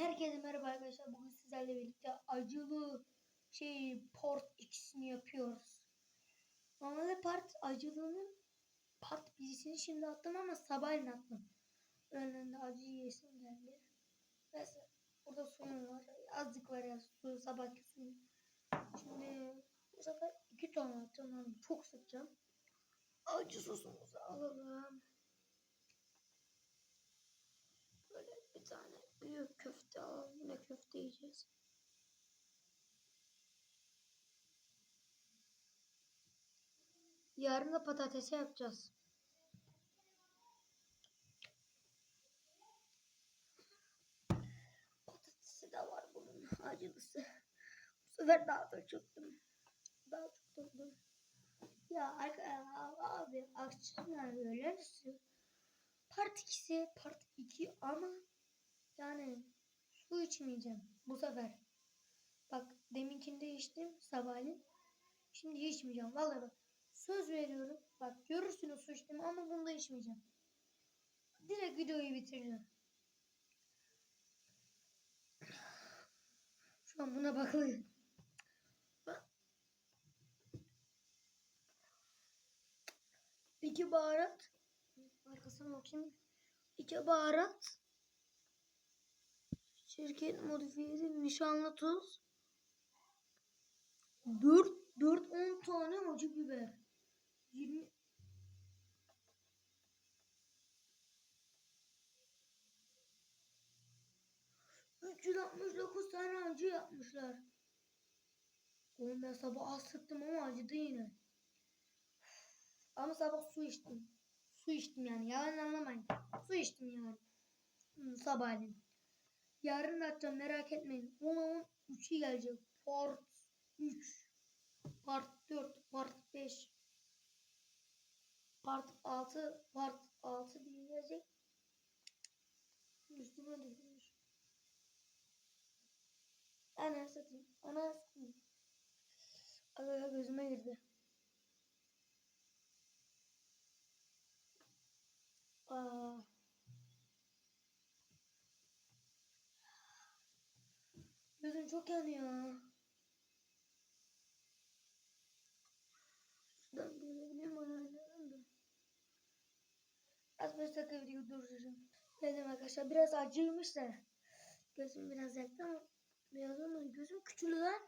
Herkese merhaba arkadaşlar. Bugün sizlerle birlikte acılı şey port ikisini yapıyoruz. Normalde part acılının part birisini şimdi attım ama sabahleyin attım. Önünde acı yesim geldi. Neyse burada suyum var. Azıcık var ya su sabahki suyum. Şimdi bu sefer iki ton atacağım. Yani çok sıkacağım. Acı sosumuzu alalım. Böyle bir tane büyük köfte alalım. Yine köfte yiyeceğiz. Yarın da patatesi yapacağız. Patatesi de var bunun acılısı. Bu sefer daha da çöktüm. Daha çok döndüm. Ya abi akşamlar böyle part 2'si part 2 ama yani su içmeyeceğim bu sefer. Bak deminkinde içtim sabahleyin. Şimdi içmeyeceğim. Vallahi bak söz veriyorum. Bak görürsünüz su içtim ama bunu da içmeyeceğim. Direkt videoyu bitireceğim. Şu an buna bakılıyor. İki baharat. Arkasına bakayım. İki baharat. Şirket modifiyeli nişanlı tuz. 4 4 10 tane acı biber. 20 369 tane acı yapmışlar. Oğlum ben sabah az sıktım ama acıdı yine. Ama sabah su içtim. Su içtim yani. Yalan anlamayın. Su içtim yani. Hmm, sabahleyin. Yarın atacağım merak etmeyin. 10 3'ü gelecek. Part 3. Part 4. Part 5. Part 6. Part 6 diye gelecek. Üstüme düşmüş. Ana satayım. Ana satayım. Aga gözüme girdi. Aa. Gözüm çok yanıyor. Şuradan görebilirim ayarlarım da. Az 5 dakika video durduracağım. Dedim arkadaşlar biraz acıymış da. Gözüm biraz yaktı ama biraz ama gözüm küçüldü lan.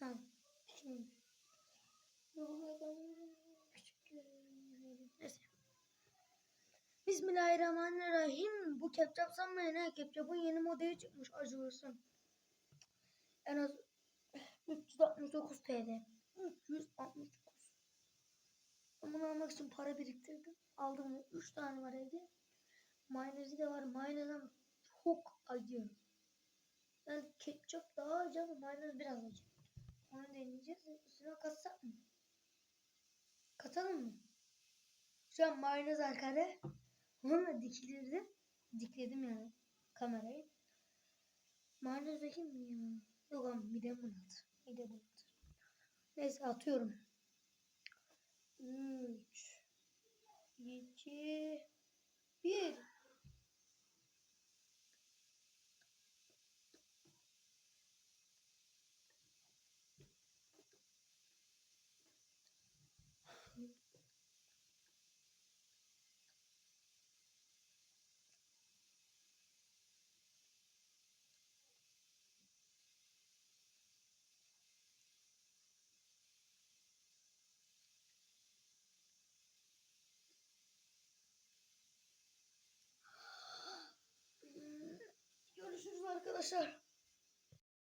Ha. Şimdi. Neyse. Bismillahirrahmanirrahim. Bu ketçap sanmayın ha. Ketçapın yeni modeli çıkmış. Acılırsın. En az 369 TL. 369. Ben bunu almak için para biriktirdim. Aldım. 3 tane var evde. Mayonezi de var. Mayonezden çok acı. Yani ketçap daha acı ama mayonez biraz acı. Onu deneyeceğiz. Üstüne katsak mı? Katalım mı? Şu an mayonez arkada. Onunla dikilirdim. Dikledim yani kamerayı. Dökeyim mi ya? Yok ama midem bulandı. Midem bulandı. Neyse atıyorum. 3 2 1 arkadaşlar.